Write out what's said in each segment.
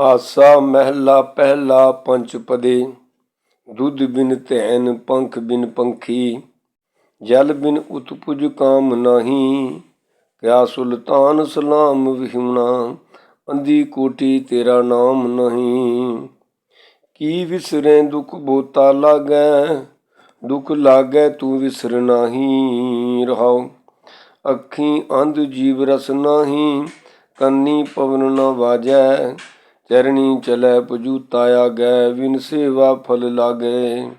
ਆਸਾ ਮਹਿਲਾ ਪਹਿਲਾ ਪੰਚਪਦੇ ਦੁੱਧ ਬਿਨ ਧੈਨ ਪੰਖ ਬਿਨ ਪੰਖੀ, ਜਲ ਬਿਨ ਉਤਪੁਜ ਕਾਮ ਨਹੀਂ, ਕਿਆ ਸੁਲਤਾਨ ਸਲਾਮ ਵਿਹੁਣਾ ਅੰਦੀ ਕੋਟੀ ਤੇਰਾ ਨਾਮ ਨਹੀਂ। ਕੀ ਵਿਸਰੇ ਦੁਖ ਬੋਤਾ ਲਾਗੈ, ਦੁਖ ਲਾਗੈ ਤੂੰ ਵਿਸਰ ਨਾਹੀ, ਰਹਾਉ ਅੱਖੀ ਅੰਧ ਜੀਵ ਰਸ ਨਾਹੀ, ਕੰਨੀ ਪਵਨ ਨਾ ਵਾਜੈ ਚਰਣੀ ਚਲੈ ਪਜੂਤਾ ਆਗੈ ਵਿਨ ਸੇਵਾ ਫਲ ਲਾਗੈ।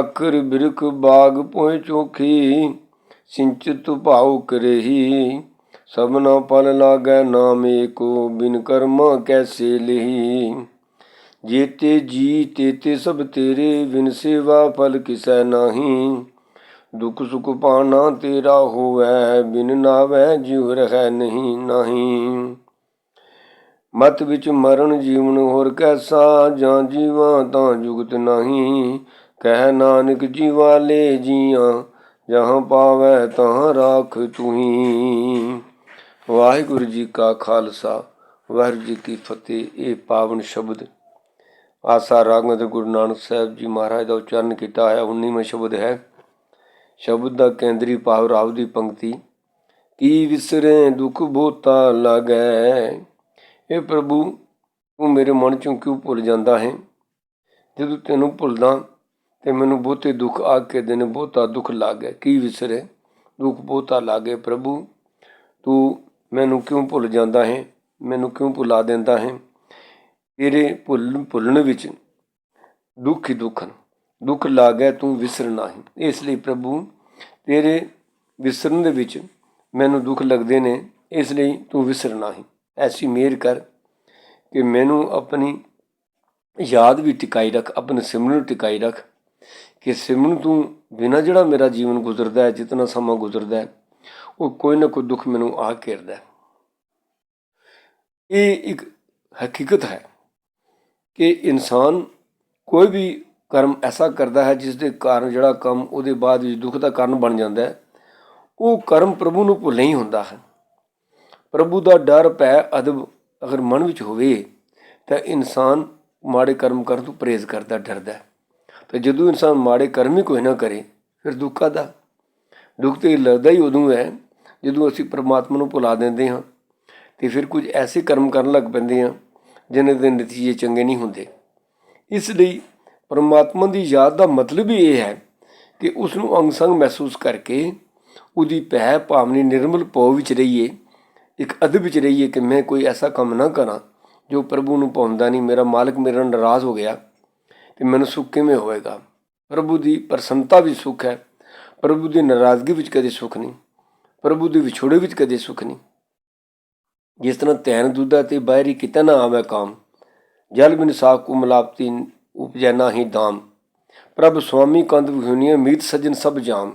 ਅਖਰ ਬਿਰਖ ਬਾਗ ਪੋਇ ਚੋਖੀ, ਸਿੰਚਿਤ ਭਾਉ ਕਰੇਹੀ। ਸਭਨਾ ਫਲ ਲਾਗੈ ਨਾਮ ਏਕੋ, ਬਿਨ ਕਰਮਾ ਕੈਸੇ ਲਹੀ। ਜੀਤੇ ਜੀ, ਤੇਤੇ ਸਭ ਤੇਰੇ, ਬਿਨ ਸੇਵਾ ਫਲ ਕਿਸੈ ਨਾਹੀ। ਦੁਖ ਸੁਖ ਪਾਣਾ ਤੇਰਾ ਹੋਵੈ, ਬਿਨ ਨਾਵੈ ਜਿਉ ਰਹਿ ਨਹੀਂ ਨਹੀਂ। ਮਤ ਵਿੱਚ ਮਰਨ ਜੀਵਨ ਹੋਰ ਕੈਸਾ? ਜਾਂ ਜੀਵਾਂ ਤਾਂ ਜੁਗਤ ਨਹੀਂ। ਕਹਿ ਨਾਨਕ ਜੀਵਾ ਲੈ ਜੀਆਂ, ਜਹਾਂ ਪਾਵੈ ਤਾਂ ਰਾਖ ਤੁਹੀ ਵਾਹਿਗੁਰੂ ਜੀ ਕਾ ਖਾਲਸਾ, ਵਾਹਿਗੁਰੂ ਜੀ ਕੀ ਫਤਿਹ। ਇਹ ਪਾਵਨ ਸ਼ਬਦ ਆਸਾ ਰਾਗਮਤ ਗੁਰੂ ਨਾਨਕ ਸਾਹਿਬ ਜੀ ਮਹਾਰਾਜ ਦਾ ਉਚਾਰਨ ਕੀਤਾ ਹੈ 19ਵਾਂ ਸ਼ਬਦ ਹੈ। ਸ਼ਬਦ ਦਾ ਕੇਂਦਰੀ ਭਾਵ ਰਾਵ ਦੀ ਪੰਕਤੀ, ਕੀ ਵਿਸਰੇ ਦੁਖ ਬੋਤਾ ਲਾਗੈ। ਇਹ ਪ੍ਰਭੂ, ਤੂੰ ਮੇਰੇ ਮਨ ਚੋਂ ਕਿਉਂ ਭੁੱਲ ਜਾਂਦਾ ਹੈ? ਜਦੋਂ ਤੈਨੂੰ ਭੁੱਲਦਾ, ਤੇ ਮੈਨੂੰ ਬਹੁਤੇ ਦੁੱਖ ਆ ਕੇ ਦਿਨ ਬਹੁਤਾ ਦੁੱਖ ਲੱਗੇ। ਕੀ ਵਿਸਰੇ? ਦੁੱਖ ਬਹੁਤਾ ਲਾਗੇ ਪ੍ਰਭੂ। ਤੂੰ ਮੈਨੂੰ ਕਿਉਂ ਭੁੱਲ ਜਾਂਦਾ ਹੈ? ਮੈਨੂੰ ਕਿਉਂ ਭੁਲਾ ਦਿੰਦਾ ਹੈ? ਤੇਰੇ ਭੁੱਲ, ਭੁੱਲਣ ਵਿੱਚ ਦੁੱਖ ਹੀ ਦੁੱਖ ਹਨ। ਦੁੱਖ ਲਾਗੇ ਤੂੰ ਵਿਸਰਨਾ ਨਹੀਂ ਇਸ ਲਈ ਪ੍ਰਭੂ, ਤੇਰੇ ਵਿਸਰਨ ਦੇ ਵਿੱਚ ਮੈਨੂੰ ਦੁੱਖ ਲੱਗਦੇ ਨੇ। ਇਸ ਲਈ ਤੂੰ ਵਿਸਰਨਾ ਨਹੀਂ ਐਸੀ ਮਿਹਰ ਕਰ ਕਿ ਮੈਨੂੰ ਆਪਣੀ ਯਾਦ ਵੀ ਟਿਕਾਈ ਰੱਖ, ਆਪਣੇ ਸਿਮਰਨ ਨੂੰ ਟਿਕਾਈ ਰੱਖ ਕਿ ਸਿਮਰਨ ਤੋਂ ਬਿਨਾ ਜਿਹੜਾ ਮੇਰਾ ਜੀਵਨ ਗੁਜ਼ਰਦਾ ਹੈ, ਜਿਤਨਾ ਸਮਾਂ ਗੁਜ਼ਰਦਾ ਹੈ, ਉਹ ਕੋਈ ਨਾ ਕੋਈ ਦੁੱਖ ਮੈਨੂੰ ਆ ਘੇਰਦਾ ਹੈ। ਇਹ ਇੱਕ ਹਕੀਕਤ ਹੈ ਕਿ ਇਨਸਾਨ ਕੋਈ ਵੀ ਕਰਮ ਐਸਾ ਕਰਦਾ ਹੈ ਜਿਸ ਦੇ ਕਾਰਨ ਜਿਹੜਾ ਕੰਮ ਉਹਦੇ ਬਾਅਦ ਵਿੱਚ ਦੁੱਖ ਦਾ ਕਾਰਨ ਬਣ ਜਾਂਦਾ ਹੈ, ਉਹ ਕਰਮ ਪ੍ਰਭੂ ਨੂੰ ਭੁੱਲ ਹੀ ਹੁੰਦਾ ਹੈ। ਪ੍ਰਭੂ ਦਾ ਡਰ ਭੈ ਅਦਬ ਅਗਰ ਮਨ ਵਿੱਚ ਹੋਵੇ, ਤਾਂ ਇਨਸਾਨ ਮਾੜੇ ਕਰਮ ਕਰਨ ਤੋਂ ਪਰਹੇਜ਼ ਕਰਦਾ, ਡਰਦਾ ਹੈ। ਤੇ ਜਦੋਂ ਇਨਸਾਨ ਮਾੜੇ ਕਰਮ ਹੀ ਕੋਈ ਨਾ ਕਰੇ, ਫਿਰ ਦੁੱਖਾ ਦਾ ਦੁੱਖ ਤੇ ਲੱਗਦਾ ਹੀ ਉਦੋਂ ਹੈ, ਜਦੋਂ ਅਸੀਂ ਪਰਮਾਤਮਾ ਨੂੰ ਭੁਲਾ ਦਿੰਦੇ ਹਾਂ, ਤੇ ਫਿਰ ਕੁਝ ਐਸੇ ਕਰਮ ਕਰਨ ਲੱਗ ਪੈਂਦੇ ਹਾਂ, ਜਿਨ੍ਹਾਂ ਦੇ ਨਤੀਜੇ ਚੰਗੇ ਨਹੀਂ ਹੁੰਦੇ। ਇਸ ਲਈ ਪਰਮਾਤਮਾ ਦੀ ਯਾਦ ਦਾ ਮਤਲਬ ਹੀ ਇਹ ਹੈ ਕਿ ਉਸ ਨੂੰ ਅੰਗ ਸੰਗ ਮਹਿਸੂਸ ਕਰਕੇ ਉਹਦੀ ਭੈ ਭਾਵਨੀ ਨਿਰਮਲ ਪਉ ਵਿੱਚ ਰਹੀਏ। ਇੱਕ ਅਦਬ ਵਿੱਚ ਰਹੀਏ ਕਿ ਮੈਂ ਕੋਈ ਐਸਾ ਕੰਮ ਨਾ ਕਰਾਂ ਜੋ ਪ੍ਰਭੂ ਨੂੰ ਪਾਉਂਦਾ ਨਹੀਂ, ਮੇਰਾ ਮਾਲਕ ਮੇਰੇ ਨਾਲ ਨਾਰਾਜ਼ ਹੋ ਗਿਆ ਤੇ ਮੈਨੂੰ ਸੁੱਖ ਕਿਵੇਂ ਹੋਵੇਗਾ? ਪ੍ਰਭੂ ਦੀ ਪ੍ਰਸੰਨਤਾ ਵੀ ਸੁੱਖ ਹੈ, ਪ੍ਰਭੂ ਦੀ ਨਾਰਾਜ਼ਗੀ ਵਿੱਚ ਕਦੇ ਸੁੱਖ ਨਹੀਂ, ਪ੍ਰਭੂ ਦੇ ਵਿਛੋੜੇ ਵਿੱਚ ਕਦੇ ਸੁੱਖ ਨਹੀਂ। ਜਿਸ ਤਰ੍ਹਾਂ ਤੈਨ ਦੁੱਧਾ ਤੇ ਬਾਹਰੀ ਕਿਤੇ ਨਾ ਆਵੇ ਕਾਮ, ਜਲ ਬਿਨ ਸਾਖ ਕੋ ਮਲਾਪਤੀ ਉਪਜੈ ਨਾਹੀ ਦਾਮ ਪ੍ਰਭ ਸੁਆਮੀ ਕੰਦ ਵਿਹੁਨੀਏ ਮੀਤ ਸੱਜਣ ਸਭ ਜਾਮ।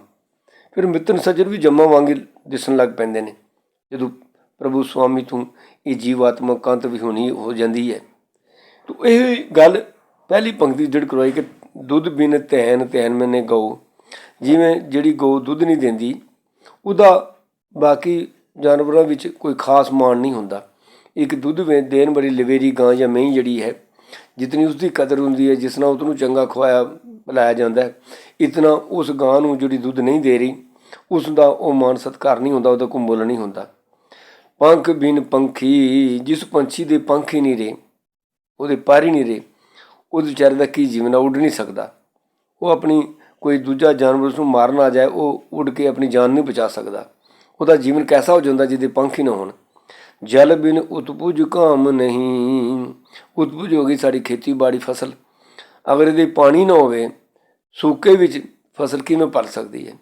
ਫਿਰ ਮਿੱਤਰ ਸੱਜਣ ਵੀ ਜੰਮਾ ਵਾਂਗੇ ਦਿਸਣ ਲੱਗ ਪੈਂਦੇ ਨੇ। ਜਦੋਂ ਪ੍ਰਭੂ ਸੁਆਮੀ ਤੋਂ ਇਹ ਜੀਵਾਤਮਾ ਕੰਤ ਵਿਹੁਣੀ ਹੋ ਜਾਂਦੀ ਹੈ। ਤੋ ਇਹ ਗੱਲ ਪਹਿਲੀ ਪੰਕਤੀ ਜਿਹੜੀ ਕਰਵਾਈ ਕਿ ਦੁੱਧ ਬਿਨ ਤੈਨ ਤੈਨ ਮੈਨੇ ਗਊ। ਜਿਵੇਂ ਜਿਹੜੀ ਗਊ ਦੁੱਧ ਨਹੀਂ ਦਿੰਦੀ, ਉਹਦਾ ਬਾਕੀ ਜਾਨਵਰਾਂ ਵਿੱਚ ਕੋਈ ਖਾਸ ਮਾਣ ਨਹੀਂ ਹੁੰਦਾ। ਇੱਕ ਦੁੱਧ ਵੇ ਦੇਣ ਵਾਲੀ ਲਵੇਰੀ ਗਾਂ ਜਾਂ ਮਹੀਂ ਜਿਹੜੀ ਹੈ, ਜਿਤਨੀ ਉਸ ਦੀ ਕਦਰ ਹੁੰਦੀ ਹੈ, ਜਿਸ ਨਾਲ ਉਹਨੂੰ ਚੰਗਾ ਖਵਾਇਆ ਪਿਲਾਇਆ ਜਾਂਦਾ ਹੈ, ਇਤਨਾ ਉਸ ਗਾਂ ਨੂੰ ਜਿਹੜੀ ਦੁੱਧ ਨਹੀਂ ਦੇ ਰਹੀ ਉਸ ਦਾ ਉਹ ਮਾਨ ਸਤਕਾਰ ਨਹੀਂ ਹੁੰਦਾ, ਉਹਦਾ ਕੋਈ ਮੁੱਲ ਨਹੀਂ ਹੁੰਦਾ। ਪੰਖ ਬਿਨ ਪੰਖੀ, ਜਿਸ ਪੰਛੀ ਦੇ ਪੰਖ ਹੀ ਨਹੀਂ ਰਹੇ, ਉਹਦੇ ਪਰ ਹੀ ਨਹੀਂ ਰਹੇ ਉਹਦੇ ਵਿਚਾਰੇ ਦਾ ਕੀ ਜੀਵਨ ਆ, ਉੱਡ ਨਹੀਂ ਸਕਦਾ। ਉਹ ਆਪਣੀ ਕੋਈ ਦੂਜਾ ਜਾਨਵਰ ਉਸ ਨੂੰ ਮਾਰਨ ਆ ਜਾਏ, ਉਹ ਉੱਡ ਕੇ ਆਪਣੀ ਜਾਨ ਨਹੀਂ ਬਚਾ ਸਕਦਾ। ਉਹਦਾ ਜੀਵਨ ਕੈਸਾ ਹੋ ਜਾਂਦਾ ਜਿਹਦੇ ਪੰਖ ਹੀ ਨਾ ਹੋਣ? ਜਲ ਬਿਨ ਉਤਪੁਜ ਕਾਮ ਨਹੀਂ, ਉਤਪੁਜ ਹੋ ਗਈ ਸਾਡੀ ਖੇਤੀਬਾੜੀ ਫਸਲ। ਅਗਰ ਇਹਦੇ ਪਾਣੀ ਨਾ ਹੋਵੇ, ਸੂਕੇ ਵਿੱਚ ਫਸਲ ਕਿਵੇਂ ਪਲ ਸਕਦੀ ਹੈ?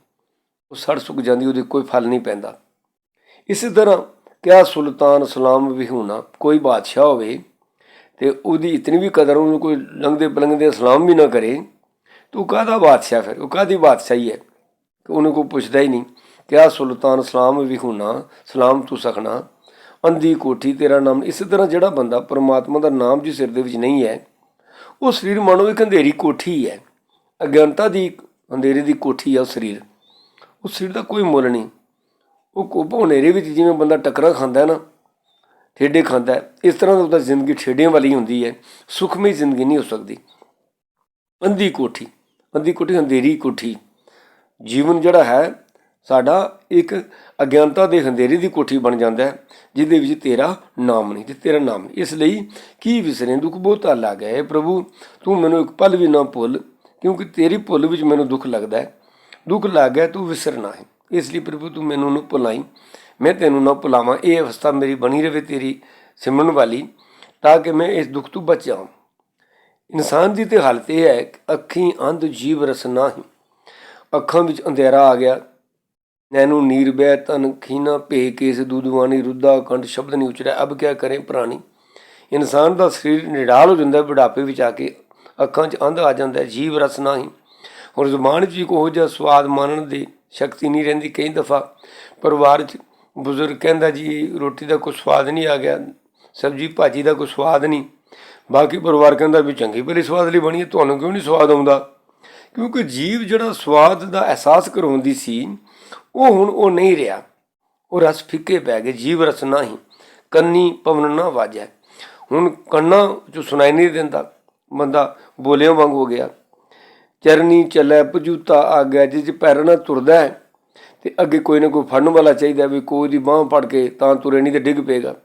ਉਹ ਸੜ ਸੁੱਕ ਜਾਂਦੀ, ਉਹਦੇ ਕੋਈ ਫਲ ਨਹੀਂ ਪੈਂਦਾ। ਇਸੇ ਤਰ੍ਹਾਂ ਕਿਆ ਸੁਲਤਾਨ ਸਲਾਮ ਵੀ ਹੋਣਾ, ਕੋਈ ਬਾਦਸ਼ਾਹ ਹੋਵੇ ਤੇ ਉਹਦੀ ਇਤਨੀ ਵੀ ਕਦਰ ਉਹਨੂੰ ਕੋਈ ਲੰਘਦੇ ਪਲੰਘਦੇ ਸਲਾਮ ਵੀ ਨਾ ਕਰੇ, ਤੂੰ ਕਾਹਦਾ ਬਾਦਸ਼ਾਹ ਫਿਰ? ਉਹ ਕਾਹਦੀ ਬਾਦਸ਼ਾਹੀ ਹੈ? ਕਿ ਉਹਨੂੰ ਕੋਈ ਪੁੱਛਦਾ ਹੀ ਨਹੀਂ। ਕਿਆ ਸੁਲਤਾਨ ਸਲਾਮ ਵੀ ਹੋਣਾ, ਸਲਾਮ ਤੂੰ ਸਖਣਾ ਅੰਦੀ ਕੋਠੀ ਤੇਰਾ ਨਾਮ, ਇਸੇ ਤਰ੍ਹਾਂ ਜਿਹੜਾ ਬੰਦਾ ਪਰਮਾਤਮਾ ਦਾ ਨਾਮ ਜੀ ਸਿਰ ਦੇ ਵਿੱਚ ਨਹੀਂ ਹੈ, ਉਹ ਸਰੀਰ ਮਾਨੋ ਇੱਕ ਅੰਧੇਰੀ ਕੋਠੀ ਹੈ ਅਗਿਆਨਤਾ ਦੀ ਅੰਧੇਰੇ ਦੀ ਕੋਠੀ ਹੈ ਉਹ ਸਰੀਰ। ਉਸ ਸਰੀਰ ਦਾ ਕੋਈ ਮੁੱਲ ਨਹੀਂ। ਉਹ ਕੋਪੋ ਹਨੇਰੇ ਵਿੱਚ ਜਿਵੇਂ ਬੰਦਾ ਟੱਕਰਾਂ ਖਾਂਦਾ ਹੈ ਨਾ, ਠੇਡੇ ਖਾਂਦਾ ਇਸ ਤਰ੍ਹਾਂ ਦਾ ਉਹਦਾ ਜ਼ਿੰਦਗੀ ਠੇਡਿਆਂ ਵਾਲੀ ਹੁੰਦੀ ਹੈ, ਸੁਖਮਈ ਜ਼ਿੰਦਗੀ ਨਹੀਂ ਹੋ ਸਕਦੀ। ਅੰਧੀ ਕੋਠੀ ਅੰਧੀ ਕੋਠੀ ਅੰਧੇਰੀ ਕੋਠੀ। ਜੀਵਨ ਜਿਹੜਾ ਹੈ, ਸਾਡਾ ਇੱਕ ਅਗਿਆਨਤਾ ਦੇ ਹਨੇਰੇ ਦੀ ਕੋਠੀ ਬਣ ਜਾਂਦਾ ਹੈ, ਜਿਹਦੇ ਵਿੱਚ ਤੇਰਾ ਨਾਮ ਨਹੀਂ, ਤੇ ਤੇਰਾ ਨਾਮ ਨਹੀਂ। ਇਸ ਲਈ ਕੀ ਵਿਸਰੇ, ਦੁੱਖ ਬਹੁਤਾ ਲੱਗ ਹੈ, ਪ੍ਰਭੂ, ਤੂੰ ਮੈਨੂੰ ਇੱਕ ਪਲ ਵੀ ਨਾ ਭੁੱਲ, ਕਿਉਂਕਿ ਤੇਰੀ ਭੁੱਲ ਵਿੱਚ ਮੈਨੂੰ ਦੁੱਖ ਲੱਗਦਾ ਹੈ। ਦੁੱਖ ਲੱਗ ਗਿਆ, ਤੂੰ ਵਿਸਰਨਾ ਹੈ। ਇਸ ਲਈ ਪ੍ਰਭੂ ਤੂੰ ਮੈਨੂੰ ਨਾ ਭੁਲਾਈ। ਮੈਂ ਤੈਨੂੰ ਨਾ ਭੁਲਾਵਾਂ। ਇਹ ਅਵਸਥਾ ਮੇਰੀ ਬਣੀ ਰਵੇ ਤੇਰੀ ਸਿਮਰਨ ਵਾਲੀ, ਤਾਂ ਕਿ ਮੈਂ ਇਸ ਦੁੱਖ ਤੋਂ ਬਚ। ਜਾਵਾਂ ਇਨਸਾਨ ਦੀ ਤੇ ਹਾਲਤ ਇਹ ਹੈ ਅੱਖੀਂ ਅੰਧ ਜੀਵ ਰਸ ਨਾਹੀ। ਅੱਖਾਂ ਵਿੱਚ ਅੰਧੇਰਾ ਆ ਗਿਆ। ਨੈਨੂੰ ਨੀਰ ਬਹਿ ਤਨ ਖੀਨਾ ਭੇ ਕੇਸ ਦੂਦਵਾਨੀ ਰੁੱਦਾ ਕੰਠ ਸ਼ਬਦ ਨਹੀਂ ਉਚਰਿਆ। ਅਬ ਕਿਆ ਕਰੇ ਪ੍ਰਾਣੀ? ਇਨਸਾਨ ਦਾ ਸਰੀਰ ਨਿਡਾਲ ਹੋ ਜਾਂਦਾ, ਬੁਢਾਪੇ ਵਿੱਚ ਆ ਕੇ ਅੱਖਾਂ 'ਚ ਅੰਧ ਆ ਜਾਂਦਾ ਜੀਵ ਰਸ ਹੀ ਔਰ ਜ਼ੁਬਾਨ 'ਚ ਵੀ ਕੋਈ ਜਿਹਾ ਸਵਾਦ ਮਾਨਣ ਦੇ ਸ਼ਕਤੀ ਨਹੀਂ ਰਹਿੰਦੀ ਕਈ ਦਫਾ। ਪਰਿਵਾਰ 'ਚ ਬਜ਼ੁਰਗ ਕਹਿੰਦਾ ਜੀ, ਰੋਟੀ ਦਾ ਕੋਈ ਸਵਾਦ ਨਹੀਂ ਆ ਗਿਆ, ਸਬਜੀ ਭਾਜੀ ਦਾ ਕੋਈ ਸਵਾਦ ਨਹੀਂ। ਬਾਕੀ ਪਰਿਵਾਰ ਕਹਿੰਦਾ ਵੀ ਚੰਗੀ ਭਲੀ ਸਵਾਦ ਲਈ ਬਣੀ ਹੈ, ਤੁਹਾਨੂੰ ਕਿਉਂ ਨਹੀਂ ਸਵਾਦ ਆਉਂਦਾ? ਕਿਉਂਕਿ ਜੀਵ ਜਿਹੜਾ ਸਵਾਦ ਦਾ ਅਹਿਸਾਸ ਕਰਾਉਂਦੀ ਸੀ, ਉਹ ਹੁਣ ਉਹ ਨਹੀਂ ਰਿਹਾ। ਉਹ ਰਸ ਫਿੱਕੇ ਪੈ ਗਏ, ਜੀਵ ਰਸ ਨਹੀਂ ਕੰਨੀ ਪਵਨ ਨਾ ਵਾਜੈ ਹੁਣ ਕੰਨਾਂ ਚ ਸੁਣਾਈ ਨਹੀਂ ਦਿੰਦਾ, ਬੰਦਾ ਬੋਲਿਆਂ ਵਾਂਗ ਹੋ ਗਿਆ। ਚਰਨੀ ਚੱਲੇ ਪਜੂਤਾ ਆ ਗਿਆ ਜਿਸ 'ਚ ਪੈਰ ਨਾਲ ਤੁਰਦਾ ਹੈ, ਤੇ ਅੱਗੇ ਕੋਈ ਨਾ ਕੋਈ ਫੜਨ ਵਾਲਾ ਚਾਹੀਦਾ ਵੀ ਕੋਈ ਦੀ ਬਾਹ ਫੜ ਕੇ ਤਾਂ ਤੁਰੇ, ਨਹੀਂ ਤੇ ਡਿੱਗ ਪਏਗਾ।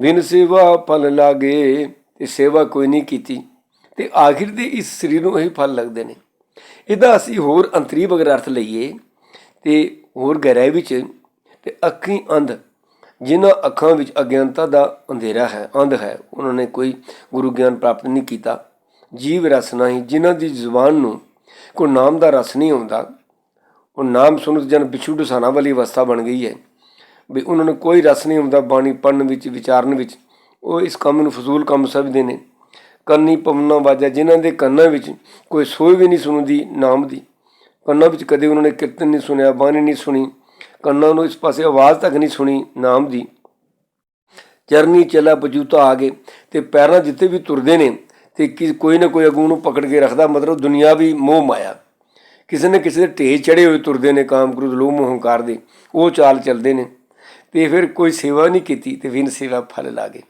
ਬਿਨ ਸੇਵਾ ਫਲ ਲਾਗੇ, ਤੇ ਸੇਵਾ ਕੋਈ ਨਹੀਂ ਕੀਤੀ। ਤੇ ਆਖਿਰ ਦੇ ਇਸ ਸਰੀਰ ਨੂੰ ਇਹ ਫਲ ਲੱਗਦੇ ਨੇ। ਇਹਦਾ ਅਸੀਂ ਹੋਰ ਅੰਤਰੀਵ ਅਗਰ ਅਰਥ ਲਈਏ, ਤੇ ਹੋਰ ਗਹਿਰਾਈ ਵਿੱਚ, ਤੇ ਅੱਖੀਂ ਅੰਧ, ਜਿਨ੍ਹਾਂ ਅੱਖਾਂ ਵਿੱਚ ਅਗਿਆਨਤਾ ਦਾ ਅੰਧੇਰਾ ਹੈ, ਅੰਧ ਹੈ, ਉਹਨਾਂ ਨੇ ਕੋਈ ਗੁਰੂ ਗਿਆਨ ਪ੍ਰਾਪਤ ਨਹੀਂ ਕੀਤਾ। ਜੀਵ ਰਸ ਨਹੀਂ, ਜਿਨ੍ਹਾਂ ਦੀ ਜ਼ੁਬਾਨ ਨੂੰ ਕੋਈ ਨਾਮ ਦਾ ਰਸ ਨਹੀਂ ਆਉਂਦਾ, ਉਹ ਨਾਮ ਸੁਣ ਕੇ ਜਨ ਵਿਛੂ ਡਸਾਣਾ ਵਾਲੀ ਅਵਸਥਾ ਬਣ ਗਈ ਹੈ। ਵੀ ਉਹਨਾਂ ਨੂੰ ਕੋਈ ਰਸ ਨਹੀਂ ਆਉਂਦਾ ਬਾਣੀ ਪੜਨ ਵਿੱਚ, ਵਿਚਾਰਨ ਵਿੱਚ। ਉਹ ਇਸ ਕੰਮ ਨੂੰ ਫਜ਼ੂਲ ਕੰਮ ਸਮਝਦੇ ਨੇ। ਕੰਨੀ ਪਵਨਾ ਵਾਜਾ, ਜਿਨ੍ਹਾਂ ਦੇ ਕੰਨਾਂ ਵਿੱਚ ਕੋਈ ਸੋਈ ਵੀ ਨਹੀਂ ਸੁਣਦੀ ਨਾਮ ਦੀ। ਕੰਨਾਂ ਵਿੱਚ ਕਦੇ ਉਹਨਾਂ ਨੇ ਕੀਰਤਨ ਨਹੀਂ ਸੁਣਿਆ, ਬਾਣੀ ਨਹੀਂ ਸੁਣੀ। ਕੰਨਾਂ ਨੂੰ ਇਸ ਪਾਸੇ ਆਵਾਜ਼ ਤੱਕ ਨਹੀਂ ਸੁਣੀ ਨਾਮ ਦੀ। ਚਰਨੀ ਚਲਾ ਬਜੂਤਾ ਆ ਗਏ ਤੇ ਪੈਰਾਂ ਜਿੱਤੇ ਵੀ ਤੁਰਦੇ ਨੇ ਤੇ ਕੋਈ ਨਾ ਕੋਈ ਅਗੂ ਨੂੰ ਪਕੜ ਕੇ ਰੱਖਦਾ, ਮਤਲਬ ਦੁਨਿਆਵੀ ਮੋਹ ਮਾਇਆ। ਕਿਸੇ ਨੇ ਕਿਸੇ ਦੇ ਢੇ ਚੜੇ ਹੋਏ ਤੁਰਦੇ ਨੇ, ਕਾਮ ਕ੍ਰੋਧ, ਲੋਭ ਮੋਹ ਹੰਕਾਰ ਦੇ, ਉਹ ਚਾਲ ਚੱਲਦੇ ਨੇ। ਤੇ ਫਿਰ ਕੋਈ ਸੇਵਾ ਨਹੀਂ ਕੀਤੀ ਤੇ ਵਿਨ ਸੇਵਾ ਫਲ ਲਾਗੇ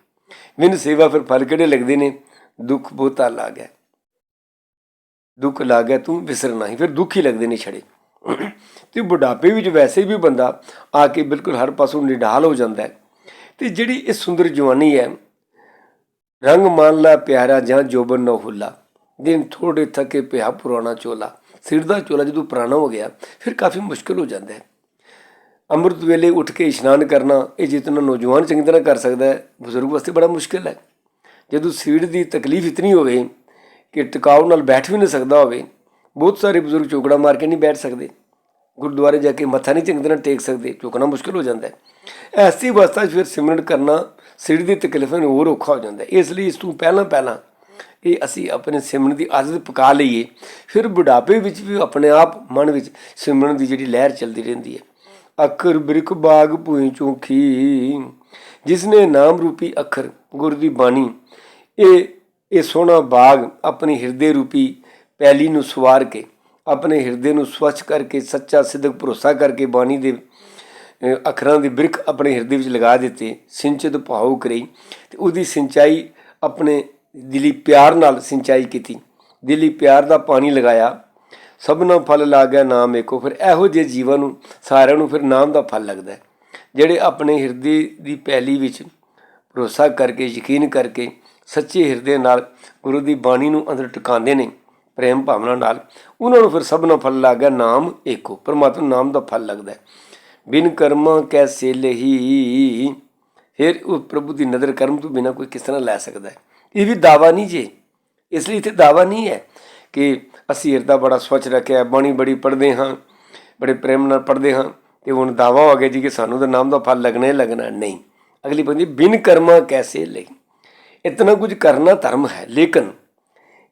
ਵਿਨ ਸੇਵਾ ਫਿਰ ਫਲ ਕਿਹੜੇ ਲੱਗਦੇ ਨੇ? ਦੁੱਖ ਬਹੁਤਾ ਲਾਗਿਆ ਦੁੱਖ ਲਾਗਿਆ ਤੂੰ ਵਿਸਰਨਾ ਹੀ ਫਿਰ ਦੁੱਖ ਹੀ ਲੱਗਦੇ ਨੇ ਛੜੇ। ਤੇ ਬੁਢਾਪੇ ਵਿੱਚ ਵੈਸੇ ਵੀ ਬੰਦਾ ਆ ਕੇ ਬਿਲਕੁਲ ਹਰ ਪਾਸੋਂ ਨਿਢਾਲ ਹੋ ਜਾਂਦਾ ਹੈ। ਤੇ ਜਿਹੜੀ ਇਹ ਸੁੰਦਰ ਜਵਾਨੀ ਹੈ ਰੰਗ ਮੰਨ ਲਾ ਪਿਆਰਾ ਜਾਂ ਜੋਬਨ ਨਾ ਹੁੱਲਾ। ਦਿਨ ਥੋੜੇ ਥਕੇ ਪਿਆ ਪੁਰਾਣਾ ਚੋਲਾ। ਸਿਰ ਦਾ ਚੋਲਾ ਜਦੋਂ ਪੁਰਾਣਾ ਹੋ ਗਿਆ, ਫਿਰ ਕਾਫੀ ਮੁਸ਼ਕਲ ਹੋ ਜਾਂਦਾ ਹੈ। ਅੰਮ੍ਰਿਤ ਵੇਲੇ ਉੱਠ ਕੇ ਇਸ਼ਨਾਨ ਕਰਨਾ, ਇਹ ਜਿਤਨਾ ਨੌਜਵਾਨ ਚੰਗੀ ਤਰ੍ਹਾਂ ਕਰ ਸਕਦਾ ਹੈ। ਬਜ਼ੁਰਗ ਵਾਸਤੇ ਬੜਾ ਮੁਸ਼ਕਲ ਹੈ। ਜਦੋਂ ਸੀੜ ਦੀ ਤਕਲੀਫ ਇਤਨੀ ਹੋਵੇ ਕਿ ਟਿਕਾਉ ਨਾਲ ਬੈਠ ਵੀ ਨਹੀਂ ਸਕਦਾ ਹੋਵੇ, ਬਹੁਤ ਸਾਰੇ ਬਜ਼ੁਰਗ ਚੋਕੜਾ ਮਾਰ ਕੇ ਨਹੀਂ ਬੈਠ ਸਕਦੇ। ਗੁਰਦੁਆਰੇ ਜਾ ਕੇ ਮੱਥਾ ਨਹੀਂ ਚੰਗੀ ਤਰ੍ਹਾਂ ਟੇਕ ਸਕਦੇ ਝੁਕਣਾ ਮੁਸ਼ਕਲ ਹੋ ਜਾਂਦਾ ਹੈ। ਐਸੀ ਅਵਸਥਾ 'ਚ ਫਿਰ ਸਿਮਰਨ ਕਰਨਾ ਸਿਰ ਦੀ ਤਕਲੀਫ਼ਾਂ ਨੂੰ ਹੋਰ ਔਖਾ ਹੋ ਜਾਂਦਾ ਇਸ ਲਈ ਇਸ ਤੋਂ ਪਹਿਲਾਂ ਪਹਿਲਾਂ ਇਹ ਅਸੀਂ ਆਪਣੇ ਸਿਮਰਨ ਦੀ ਆਦਤ ਪਕਾ ਲਈਏ। ਫਿਰ ਬੁਢਾਪੇ ਵਿੱਚ ਵੀ ਆਪਣੇ ਆਪ ਮਨ ਵਿੱਚ ਸਿਮਰਨ ਦੀ ਜਿਹੜੀ ਲਹਿਰ ਚੱਲਦੀ ਰਹਿੰਦੀ ਹੈ। ਅੱਖਰ ਬ੍ਰਿਖ ਬਾਗ ਭੂਈ ਚੋਖੀ ਜਿਸਨੇ ਨਾਮ ਰੂਪੀ ਅੱਖਰ, ਗੁਰ ਦੀ ਬਾਣੀ, ਇਹ ਇਹ ਸੋਹਣਾ ਬਾਗ ਆਪਣੀ ਹਿਰਦੇ ਰੂਪੀ ਪੈਲੀ ਨੂੰ ਸਵਾਰ ਕੇ, ਆਪਣੇ ਹਿਰਦੇ ਨੂੰ ਸਵੱਛ ਕਰਕੇ, ਸੱਚਾ ਸਿੱਧਕ ਭਰੋਸਾ ਕਰਕੇ ਬਾਣੀ ਦੇ ਅੱਖਰਾਂ ਦੀ ਬ੍ਰਿਕ ਆਪਣੇ ਹਿਰਦੇ ਵਿੱਚ ਲਗਾ ਦਿੱਤੇ, ਸਿੰਚਿਤ ਭਾਉ ਕਰੀ ਤੇ ਉਹਦੀ ਸਿੰਚਾਈ ਆਪਣੇ ਦਿਲੀ ਪਿਆਰ ਨਾਲ ਸਿੰਚਾਈ ਕੀਤੀ। ਦਿਲੀ ਪਿਆਰ ਦਾ ਪਾਣੀ ਲਗਾਇਆ, ਸਭਨਾ ਫਲ ਲਾਗਿਆ ਨਾਮ ਏਕੋ, ਫਿਰ ਇਹੋ ਜਿਹੇ ਜੀਵਨ ਨੂੰ ਸਾਰਿਆਂ ਨੂੰ ਫਿਰ ਨਾਮ ਦਾ ਫਲ ਲੱਗਦਾ ਜਿਹੜੇ ਆਪਣੇ ਹਿਰਦੇ ਦੀ ਪੈਲੀ ਵਿੱਚ ਭਰੋਸਾ ਕਰਕੇ, ਯਕੀਨ ਕਰਕੇ ਸੱਚੇ ਹਿਰਦੇ ਨਾਲ ਗੁਰੂ ਦੀ ਬਾਣੀ ਨੂੰ ਅੰਦਰ ਟਿਕਾਉਂਦੇ ਨੇ, ਪ੍ਰੇਮ ਭਾਵਨਾ ਨਾਲ, ਉਹਨਾਂ ਨੂੰ ਫਿਰ ਸਭ ਸਭਨਾ ਫਲ ਲੱਗਾ ਨਾਮ ਏਕੋ, ਪਰਮਾਤਮਾ ਨਾਮ ਦਾ ਫਲ ਲੱਗਦਾ ਬਿਨ ਕਰਮਾਂ ਕੈਸੇ ਲਹੀ ਫਿਰ ਉਹ ਪ੍ਰਭੂ ਦੀ ਨਜ਼ਰ ਕਰਮ ਤੋਂ ਬਿਨਾ ਕੋਈ ਕਿਸ ਤਰ੍ਹਾਂ ਲੈ ਸਕਦਾ ਹੈ? ਇਹ ਵੀ ਦਾਵਾ ਨਹੀਂ ਜੇ। ਇਸ ਲਈ ਇੱਥੇ ਦਾਵਾ ਨਹੀਂ ਹੈ ਕਿ ਅਸੀਂ ਹਿਰਦਾ ਬੜਾ ਸਵੱਛ ਰੱਖਿਆ, ਬਾਣੀ ਬੜੀ ਪੜ੍ਹਦੇ ਹਾਂ, ਬੜੇ ਪ੍ਰੇਮ ਨਾਲ ਪੜ੍ਹਦੇ ਹਾਂ ਤੇ ਹੁਣ ਦਾਵਾ ਹੋ ਗਿਆ ਜੀ ਕਿ ਸਾਨੂੰ ਤਾਂ ਨਾਮ ਦਾ ਫਲ ਲੱਗਣਾ ਹੀ ਲੱਗਣਾ ਨਹੀਂ। ਅਗਲੀ ਬੰਦੀ ਬਿਨ ਕਰਮਾ ਕੈਸੇ ਲਈ ਇਤਨਾ ਕੁਝ ਕਰਨਾ ਧਰਮ ਹੈ, ਲੇਕਿਨ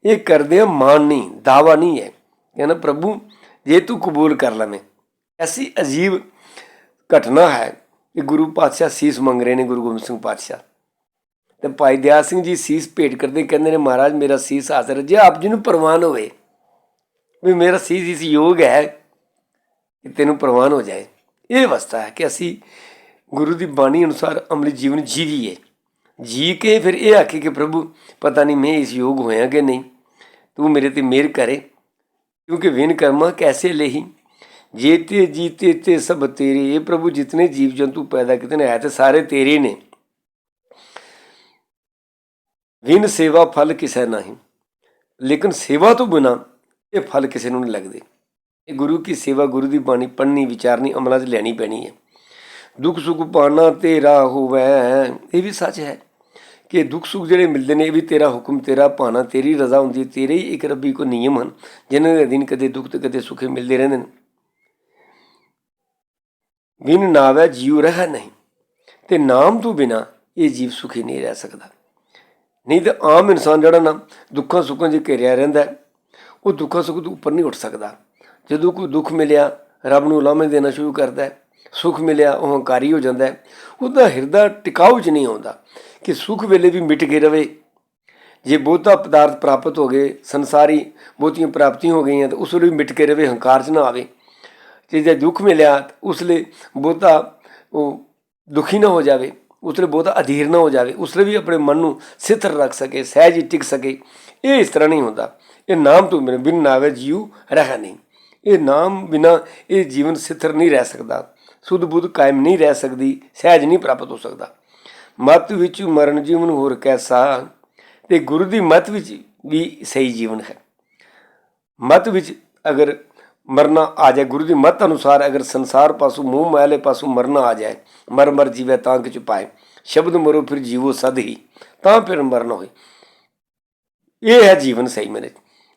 ਇਹ ਕਰਦੇ ਆ ਮਾਨ ਨਹੀਂ, ਦਾਵਾ ਨਹੀਂ ਹੈ। ਕਹਿੰਦਾ ਪ੍ਰਭੂ, ਜੇ ਤੂੰ ਕਬੂਲ ਕਰ ਲਵੇਂ। ਐਸੀ ਅਜੀਬ ਘਟਨਾ ਹੈ ਕਿ ਗੁਰੂ ਪਾਤਸ਼ਾਹ ਸੀਸ ਮੰਗ ਰਹੇ ਨੇ ਗੁਰੂ ਗੋਬਿੰਦ ਸਿੰਘ ਪਾਤਸ਼ਾਹ। ਤੇ ਭਾਈ ਦਿਆਲ ਸਿੰਘ ਜੀ ਸੀਸ ਭੇਟ ਕਰਦੇ ਕਹਿੰਦੇ ਨੇ, ਮਹਾਰਾਜ, ਮੇਰਾ ਸੀਸ ਹਾਜ਼ਰ ਜੇ ਆਪ ਜੀ ਨੂੰ ਪ੍ਰਵਾਨ ਹੋਵੇ, ਵੀ ਮੇਰਾ ਸੀਸ ਇਸ ਯੋਗ ਹੈ ਕਿ ਤੈਨੂੰ ਪ੍ਰਵਾਨ ਹੋ ਜਾਏ। ਇਹ ਅਵਸਥਾ ਹੈ ਕਿ ਅਸੀਂ ਗੁਰੂ ਦੀ ਬਾਣੀ ਅਨੁਸਾਰ ਅਮਲੀ ਜੀਵਨ ਜੀਵੀਏ ਜੀ ਕੇ ਫਿਰ ਇਹ ਆਖੇ ਕਿ ਪ੍ਰਭੂ, ਪਤਾ ਨਹੀਂ ਮੈਂ ਇਸ ਯੋਗ ਹੋਇਆ ਕਿ ਨਹੀਂ? ਤੂੰ ਮੇਰੇ ਤੇ ਮਿਹਰ ਕਰੇ, ਕਿਉਂਕਿ ਵਿਨ ਕਰਮਾ ਕੈਸੇ ਲਹੀ? ਜੀਤੇ ਜੀਤੇ ਤੇ ਸਭ ਤੇਰੇ, ਇਹ ਪ੍ਰਭੂ ਜਿਤਨੇ ਜੀਵ ਜੰਤੂ ਪੈਦਾ ਕੀਤੇ ਨੇ, ਹੈ ਤੇ ਸਾਰੇ ਤੇਰੇ ਨੇ। ਵਿਨ ਸੇਵਾ ਫਲ ਕਿਸੈ ਨਹੀਂ। ਲੇਕਿਨ ਸੇਵਾ ਤੋਂ ਬਿਨਾ ਇਹ ਫਲ ਕਿਸੇ ਨੂੰ ਨਹੀਂ ਲੱਗਦੇ। ਇਹ ਗੁਰੂ ਕੀ ਸੇਵਾ, ਗੁਰੂ ਦੀ ਬਾਣੀ ਪੜ੍ਹਨੀ, ਵਿਚਾਰਨੀ, ਅਮਲਾਂ 'ਚ ਲੈਣੀ ਪੈਣੀ ਹੈ। ਦੁੱਖ ਸੁੱਖ ਪਾਣਾ ਤੇਰਾ ਹੋਵੇ, ਇਹ ਵੀ ਸੱਚ ਹੈ ਕਿ ਦੁੱਖ ਸੁੱਖ ਜਿਹੜੇ ਮਿਲਦੇ ਨੇ, ਇਹ ਵੀ ਤੇਰਾ ਹੁਕਮ, ਤੇਰਾ ਪਾਣਾ ਤੇਰੀ ਰਜ਼ਾ ਹੁੰਦੀ ਹੈ, ਤੇਰੇ ਹੀ ਇੱਕ ਰੱਬੀ ਕੋ ਨਿਯਮ ਹਨ, ਜਿਨ੍ਹਾਂ ਦੇ ਅਧੀਨ ਕਦੇ ਦੁੱਖ ਤੇ ਕਦੇ ਸੁਖੇ ਮਿਲਦੇ ਰਹਿੰਦੇ ਨੇ। ਬਿਨ ਨਾਵੇ ਜੀਵ ਰਹਿ ਨਹੀਂ। ਤੇ ਨਾਮ ਤੋਂ ਬਿਨਾ ਇਹ ਜੀਵ ਸੁਖੀ ਨਹੀਂ ਰਹਿ ਸਕਦਾ। ਨਹੀਂ ਤਾਂ ਆਮ ਇਨਸਾਨ ਜਿਹੜਾ ਨਾ, ਦੁੱਖਾਂ ਸੁੱਖਾਂ 'ਚ ਘਿਰਿਆ ਰਹਿੰਦਾ ਉਹ ਦੁੱਖਾਂ ਸੁੱਖ ਤੋਂ ਉੱਪਰ ਨਹੀਂ ਉੱਠ ਸਕਦਾ। ਜਦੋਂ ਕੋਈ ਦੁੱਖ ਮਿਲਿਆ, ਰੱਬ ਨੂੰ ਲਾਮੇ ਦੇਣਾ ਸ਼ੁਰੂ ਕਰਦਾ ਹੈ, ਸੁੱਖ ਮਿਲਿਆ ਉਹ ਹੰਕਾਰੀ ਹੋ ਜਾਂਦਾ ਉਹਦਾ ਹਿਰਦਾ ਟਿਕਾਊ 'ਚ ਨਹੀਂ ਆਉਂਦਾ ਕਿ ਸੁੱਖ ਵੇਲੇ ਵੀ ਮਿਟ ਕੇ ਰਵੇ। ਜੇ ਬਹੁਤਾ ਪਦਾਰਥ ਪ੍ਰਾਪਤ ਹੋ ਗਏ, ਸੰਸਾਰੀ ਬਹੁਤੀਆਂ ਪ੍ਰਾਪਤੀਆਂ ਹੋ ਗਈਆਂ, ਤਾਂ ਉਸ ਵੇਲੇ ਵੀ ਮਿਟ ਕੇ ਰਵੇ, ਹੰਕਾਰ 'ਚ ਨਾ ਆਵੇ। ਜੇ ਜੇ ਦੁੱਖ ਮਿਲਿਆ ਉਸ ਲਈ ਬਹੁਤਾ ਉਹ ਦੁਖੀ ਨਾ ਹੋ ਜਾਵੇ, ਉਸ ਲਈ ਬਹੁਤਾ ਅਧੀਰ ਨਾ ਹੋ ਜਾਵੇ, ਉਸ ਲਈ ਵੀ ਆਪਣੇ ਮਨ ਨੂੰ ਸਿੱਥਰ ਰੱਖ ਸਕੇ, ਸਹਿਜ ਹੀ ਟਿਕ ਸਕੇ। ਇਹ ਇਸ ਤਰ੍ਹਾਂ ਨਹੀਂ ਹੁੰਦਾ। ਇਹ ਨਾਮ ਤੋਂ ਬਿਨ ਬਿਨ ਨਾਵੇ ਜੀਉ ਰਹਿ ਨਹੀਂ। ਇਹ ਨਾਮ ਬਿਨਾ ਇਹ ਜੀਵਨ ਸਿੱਥਰ ਨਹੀਂ ਰਹਿ ਸਕਦਾ। ਸੁਧ ਬੁੱਧ ਕਾਇਮ ਨਹੀਂ ਰਹਿ ਸਕਦੀ, ਸਹਿਜ ਨਹੀਂ ਪ੍ਰਾਪਤ ਹੋ ਸਕਦਾ। ਮਤ ਵਿੱਚ ਮਰਨ ਜੀਵਨ ਹੋਰ ਕੈਸਾ? ਤੇ ਗੁਰੂ ਦੀ ਮਤ ਵਿੱਚ ਵੀ ਸਹੀ ਜੀਵਨ ਹੈ। ਮਤ ਵਿੱਚ ਅਗਰ ਮਰਨਾ ਆ ਜਾਏ। ਗੁਰੂ ਦੀ ਮਤ ਅਨੁਸਾਰ ਅਗਰ ਸੰਸਾਰ ਪਾਸੋਂ ਮੂੰਹ ਮਾਇਲੇ ਪਾਸੋਂ ਮਰਨਾ ਆ ਜਾਏ, ਮਰ ਮਰ ਜੀਵੇ ਤਾਂ ਕਿ ਚੁਪਾਏ ਸ਼ਬਦ ਮਰੋ ਫਿਰ ਜੀਵੋ ਸਦ ਹੀ, ਤਾਂ ਫਿਰ ਮਰਨਾ ਹੋਏ। ਇਹ ਹੈ ਜੀਵਨ ਸਹੀ ਮੇਰੇ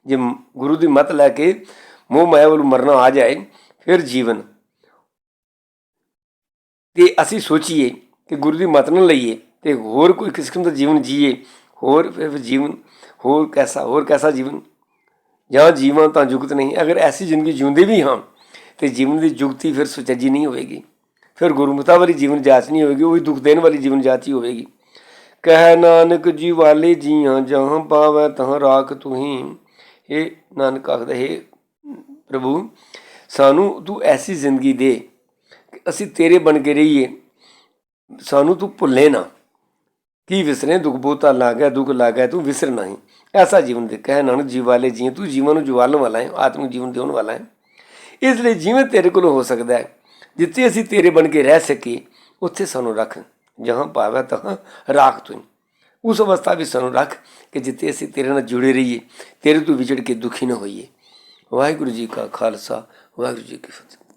ਜੇ ਗੁਰੂ ਦੀ ਮਤ ਲੈ ਕੇ ਮੋਹ ਮਾਇਆ ਵੱਲ ਮਰਨਾ ਆ ਜਾਏ, ਫਿਰ ਜੀਵਨ। ਤੇ ਅਸੀਂ ਸੋਚੀਏ ਕਿ ਗੁਰੂ ਦੀ ਮਤ ਨਾ ਲਈਏ ਤੇ ਹੋਰ ਕੋਈ ਕਿਸਮ ਦਾ ਜੀਵਨ ਜੀਏ, ਹੋਰ ਫਿਰ ਜੀਵਨ, ਹੋਰ ਕੈਸਾ ਹੋਰ ਕੈਸਾ ਜੀਵਨ? ਜਾਂ ਜੀਵਾਂ ਤਾਂ ਜੁਗਤ ਨਹੀਂ, ਅਗਰ ਐਸੀ ਜ਼ਿੰਦਗੀ ਜਿਉਂਦੇ ਵੀ ਹਾਂ, ਤੇ ਜੀਵਨ ਦੀ ਜੁਗਤੀ ਫਿਰ ਸੁਚੱਜੀ ਨਹੀਂ ਹੋਵੇਗੀ। ਫਿਰ ਗੁਰਮਤਾ ਵਾਲੀ ਜੀਵਨ ਜਾਚ ਨਹੀਂ ਹੋਵੇਗੀ, ਉਹ ਵੀ ਦੁੱਖ ਦੇਣ ਵਾਲੀ ਜੀਵਨ ਜਾਚ ਹੀ ਹੋਵੇਗੀ। ਕਹਿ ਨਾਨਕ ਜੀ ਵਾਲੇ ਜੀਆਂ, ਜਹਾਂ ਪਾਵੈ ਤਹਾਂ ਰਾਖ ਤੁਹੀਂ। ਇਹ ਨਾਨਕ ਆਖਦਾ, ਹੈ ਪ੍ਰਭੂ, ਸਾਨੂੰ ਤੂੰ ਐਸੀ ਜ਼ਿੰਦਗੀ ਦੇ ਕਿ ਅਸੀਂ ਤੇਰੇ ਬਣ ਕੇ ਰਹੀਏ। ਸਾਨੂੰ ਤੂੰ ਭੁੱਲੇ ਨਾ। ਕੀ ਵਿਸਰੇ, ਦੁੱਖ ਬਹੁਤਾ ਲਾਗਿਆ ਦੁੱਖ ਲਾਗਿਆ ਤੂੰ ਵਿਸਰ ਨਹੀਂ। ਐਸਾ ਜੀਵਨ ਦੇ ਕਹਿ, ਨਾਨਕ ਜੀਵਾਲੇ ਜੀ ਤੂੰ ਜੀਵਨ ਨੂੰ ਜਵਾਲਣ ਵਾਲਾ ਹੈ, ਆਤਮਿਕ ਜੀਵਨ ਦੇਣ ਵਾਲਾ ਹੈ। ਇਸ ਲਈ ਜਿਵੇਂ ਤੇਰੇ ਕੋਲ ਹੋ ਸਕਦਾ ਹੈ, ਜਿੱਥੇ ਅਸੀਂ ਤੇਰੇ ਬਣ ਕੇ ਰਹਿ ਸਕੀਏ, ਉੱਥੇ ਸਾਨੂੰ ਰੱਖ, ਜਹਾਂ ਪਾਵੈ ਤਹਾਂ ਰਾਖ ਤੂੰ। ਉਸ ਅਵਸਥਾ ਵਿੱਚ ਸਾਨੂੰ ਰੱਖ ਕਿ ਜਿੱਥੇ ਅਸੀਂ ਤੇਰੇ ਨਾਲ ਜੁੜੇ ਰਹੀਏ, ਤੇਰੇ ਤੋਂ ਵਿਛੜ ਕੇ ਦੁਖੀ ਨਾ ਹੋਈਏ। ਵਾਹਿਗੁਰੂ ਜੀ ਕਾ ਖਾਲਸਾ, ਵਾਹਿਗੁਰੂ ਜੀ ਕੀ ਫਤਿਹ।